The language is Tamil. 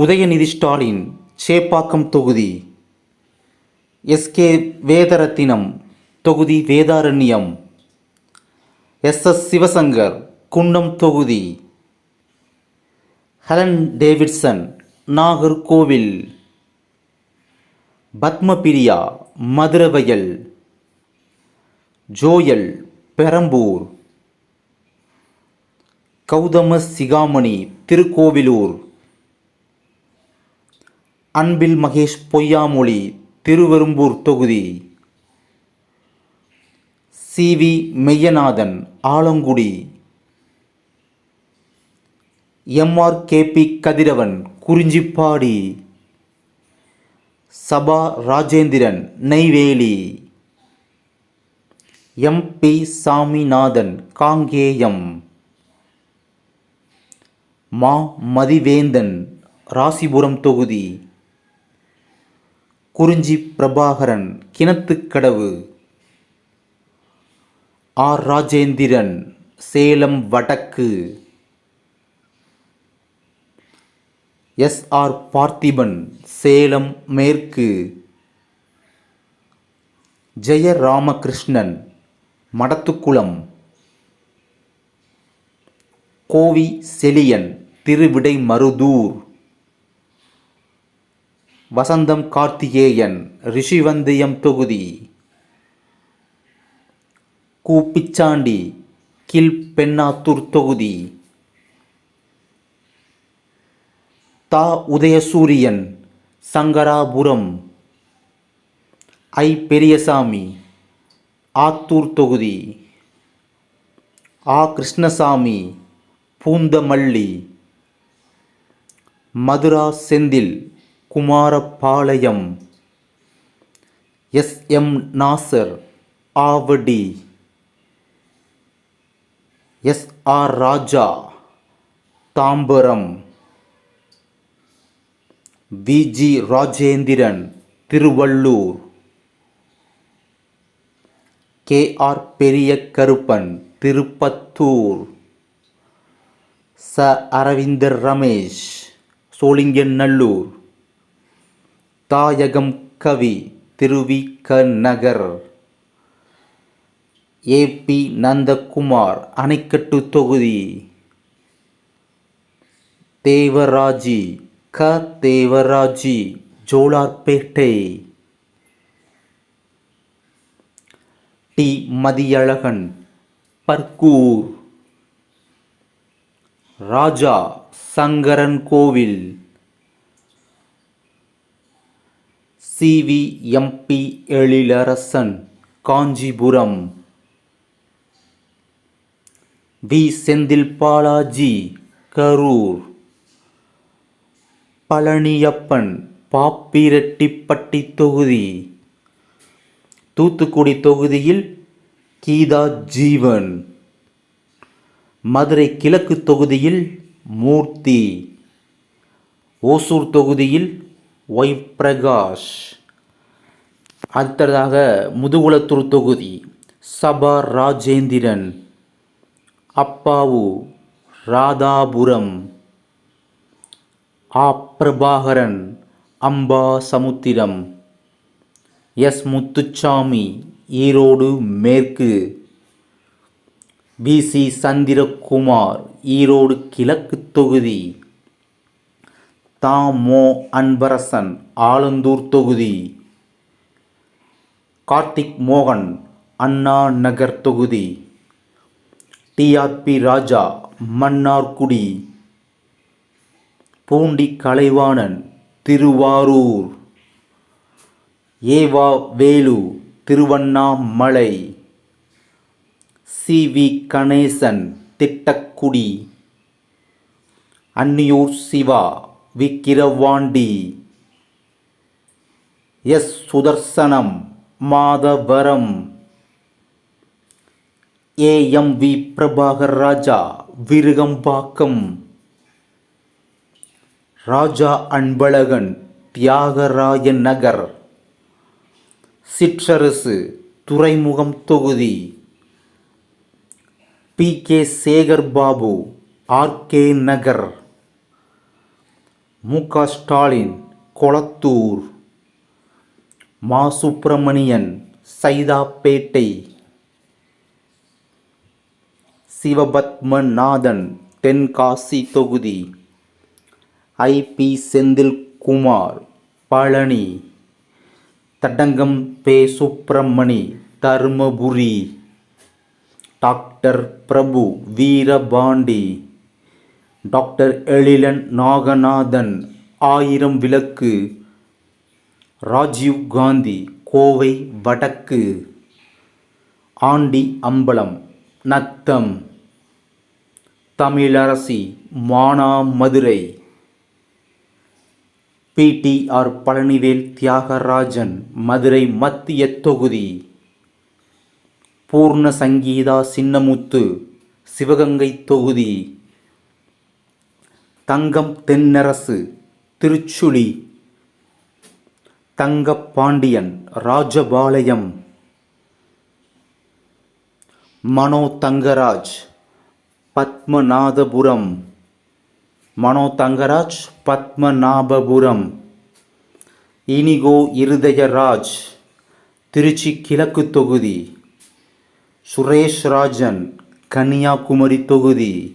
உதயநிதி ஸ்டாலின் சேப்பாக்கம் தொகுதி. எஸ்கே வேதரத்தினம் தொகுதி வேதாரண்யம். எஸ் எஸ் சிவசங்கர் குன்னம் தொகுதி. Helen Davidson Nagercoil. Padmapriya Maduravoyal. Joel Perambur. Gautama Sigamani Tirukkoyilur. Anbil Mahesh Poyyamozhi Thiruverumbur தொகுதி. C. V. Meyyanathan Alangudi. MR KP Kathiravan Kurinjipadi. Saba Rajendran Neyveli. MP Saminathan Kangeyam. மா. மதிவேந்தன் ராசிபுரம் தொகுதி. குறிஞ்சி பிரபாகரன் கிணத்துக்கடவு ஆர். ராஜேந்திரன் சேலம் வடக்கு. எஸ். ஆர். பார்த்திபன் சேலம் மேற்கு. ஜெய. ராமகிருஷ்ணன் மடத்துக்குளம். கோவி. செலியன் திருவிடை மருதூர் வசந்தம் கார்த்திகேயன் ரிஷிவந்தியம் தொகுதி. கூப்பிச்சாண்டி கீழ்பெண்ணாத்தூர் தொகுதி. தா உதயசூரியன் சங்கராபுரம். ஐ பெரியசாமி ஆத்தூர் தொகுதி. ஆ Krishnasamy Poonamallee. Madhura Senthil Kumarapalayam. S. M. Nasar Avadi. S. R. Raja Tambaram. Viji Rajendran Tiruvallur. K. R. Periyakaruppan Tiruppattur. ச. அரவிந்தர் ரமேஷ் சோழிங்கநல்லூர். தாயகம் கவி திருவி க நகர் ஏபி நந்தகுமார் அணைக்கட்டு தொகுதி. தேவராஜி க. Devaraji Jolarpettai. T. Mathiyazhagan Bargur. Raja Sankarankovil. CV MP Ezhilarasan Kanchipuram. V. Senthil Balaji Karur. Palaniappan Pappireddipatti தொகுதி. தூத்துக்குடி தொகுதியில் கீதா ஜீவன் மதுரை கிழக்கு தொகுதியில் மூர்த்தி. ஓசூர் தொகுதியில் ஒய் பிரகாஷ் அடுத்ததாக முதுகுளத்தூர் தொகுதி சபா ராஜேந்திரன். அப்பாவு ராதாபுரம். ஆ பிரபாகரன் அம்பா சமுத்திரம். எஸ் முத்துச்சாமி ஈரோடு மேற்கு. பிசி சந்திரகுமார் ஈரோடு கிழக்கு தொகுதி. தாமோ அன்பரசன் ஆலந்தூர் தொகுதி. கார்த்திக் மோகன் அண்ணா நகர் தொகுதி. TRB Raja Mannargudi. Poondi Kalaivanan Tiruvarur. Eva Velu Tiruvannamalai. C. V. Ganesan Tittakudi. Anniyur Siva. Vikravandi. S. Sudarsanam Madhavaram. A. M. V. Prabhakar Raja Virugambakkam. Raja Anbazhagan Thyagaraya Nagar. Chitrarasu துறைமுகம் தொகுதி. P. K. Sekar Babu RK Nagar. மு. க. ஸ்டாலின் கொளத்தூர். மா. சுப்பிரமணியன் சைதாப்பேட்டை. சிவபத்மநாதன் தென்காசி தொகுதி. ஐ. பி. செந்தில்குமார் பழனி. தடங்கம் பே. சுப்பிரமணி தருமபுரி. டாக்டர் பிரபு வீரபாண்டி. டாக்டர் எழிலன் நாகநாதன் ஆயிரம் விளக்கு ராஜீவ் காந்தி கோவை வடக்கு ஆண்டி அம்பலம் நத்தம் தமிழரசி மானாமதுரை பிடிஆர் பழனிவேல் தியாகராஜன் மதுரை மத்திய தொகுதி பூர்ண சங்கீதா சின்னமுத்து சிவகங்கை தொகுதி. தங்கம் தென்னரசு திருச்சுழி. தங்கப்பாண்டியன் ராஜபாளையம். மனோ தங்கராஜ் பத்மநாதபுரம். மனோ தங்கராஜ் பத்மநாபபுரம். இனிகோ இருதயராஜ் திருச்சி கிழக்கு தொகுதி. சுரேஷ் ராஜன் கன்னியாகுமரி தொகுதி.